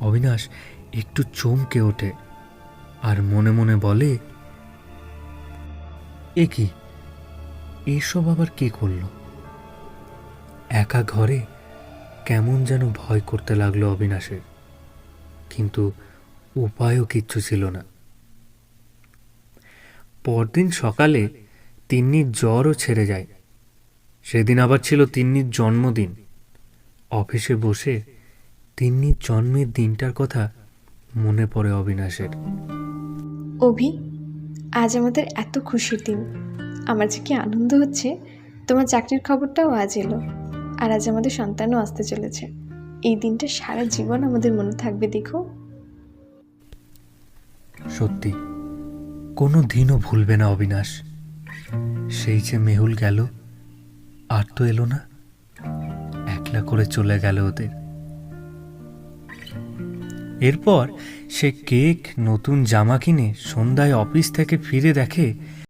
অবিনাশ একটু চমকে ওঠে আর মনে মনে বলে, এ কি? এসব আবার কে করল? একা ঘরে কেমন যেন ভয় করতে লাগল অবিনাশের, কিন্তু উপায়ও কিচ্ছু ছিল না। পরদিন সকালে তিন্নির জ্বরও ছেড়ে যায়। সেদিন আবার ছিল তিন্নির জন্মদিন। অফিসে বসে তিন্নির জন্মের দিনটার কথা মনে পড়ে অবিনাশের। অভি আজ আমাদের এত খুশির দিন। আমার যে কি আনন্দ হচ্ছে তোমার চাকরির খবরটাও আজ এলো। আর আজ আমাদের সন্তানও আসতে চলেছে। এই দিনটা সারা জীবন আমাদের মনে থাকবে দেখো। সত্যি কোনো দিনও ভুলবে না অবিনাশ। সেই যে মেহুল গেল আর তো এলো না। একলা করে চলে গেল ওদের। এরপর সে কেক নতুন জামা কিনে সন্ধ্যায় অফিস থেকে ফিরে দেখে